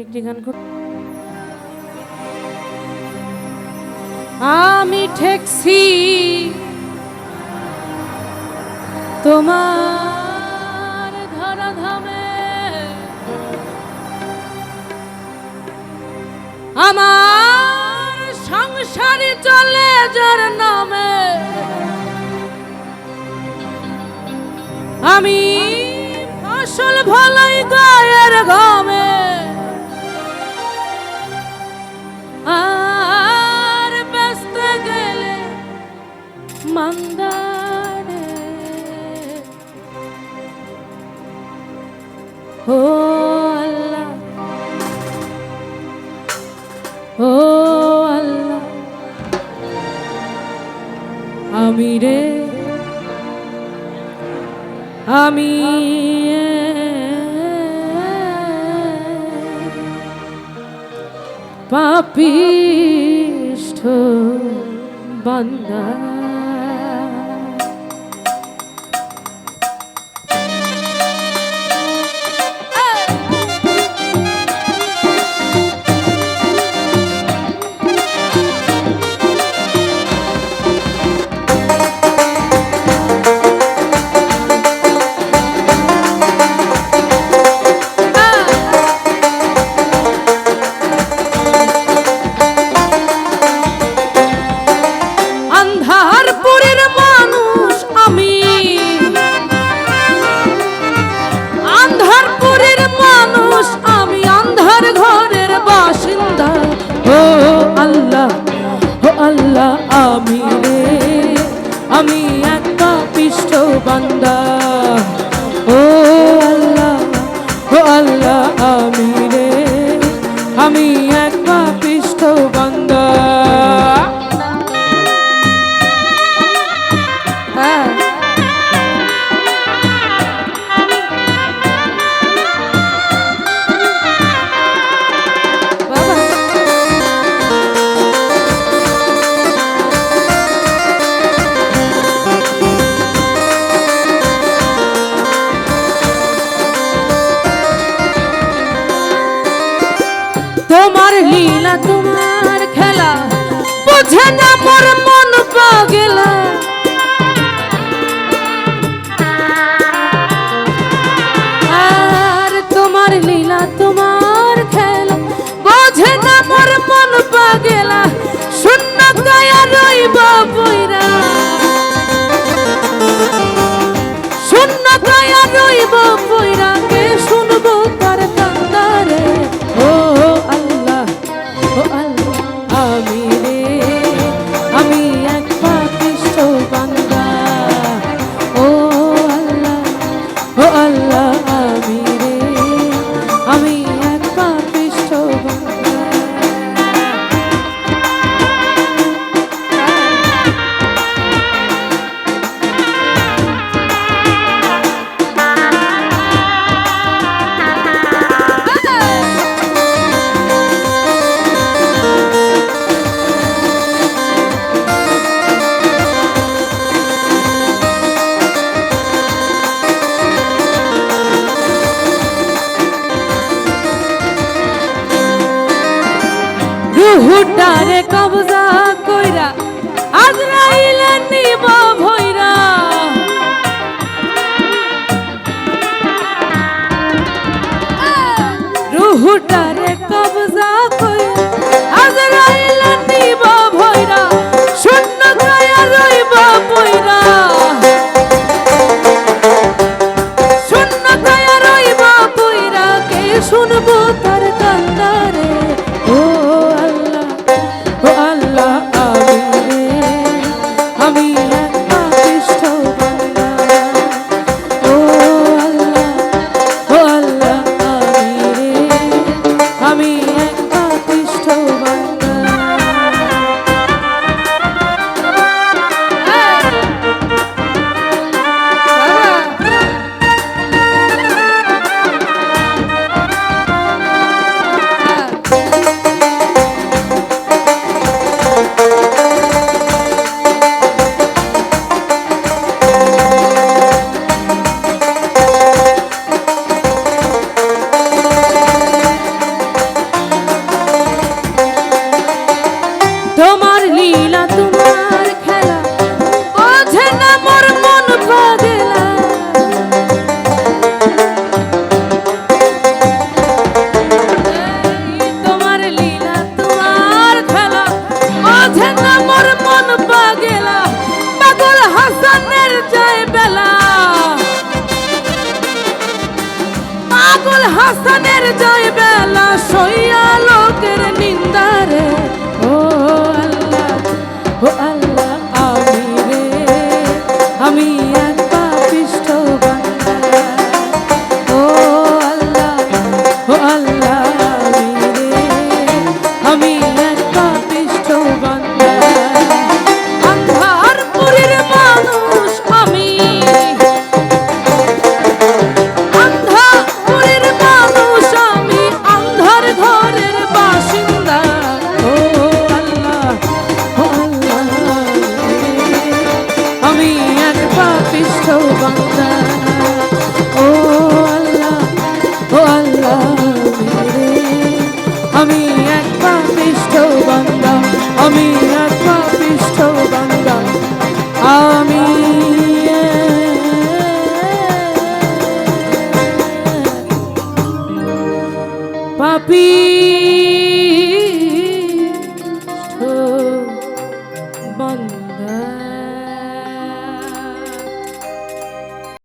একটি গান আমি ঠেকছি। তোমার ধরা ধামে আমার সংসারে চলে যার নামে। আমি ফসল ভালাই গায়ের ঘামে। মন্দারে ও আল্লাহ ও আল্লাহ আমি রে আমি পাপিষ্ঠ বন্দা। আমি একটা তোমার লীলা, তোমার খেলা, বুঝে না মোর মন পাগলা। আর তোমার লীলা, তোমার খেলা, বোঝে না মোর মন পাগলা। শূন্য গায়া রইব বইরা শূন্য গায়া রইব বইরা রুহুটারে কবজা কইরা আজরাইলে নিব ভইরা রুহুটারে কেবল হাসানের জয় বেলা সইয়া লোকের নিন্দারে। ও আল্লাহ ও আল্লাহ আমি রে আমি আমি এক পাপিষ্ঠ আমি এক পাপিষ্ঠ বান্দা। আমি পাপি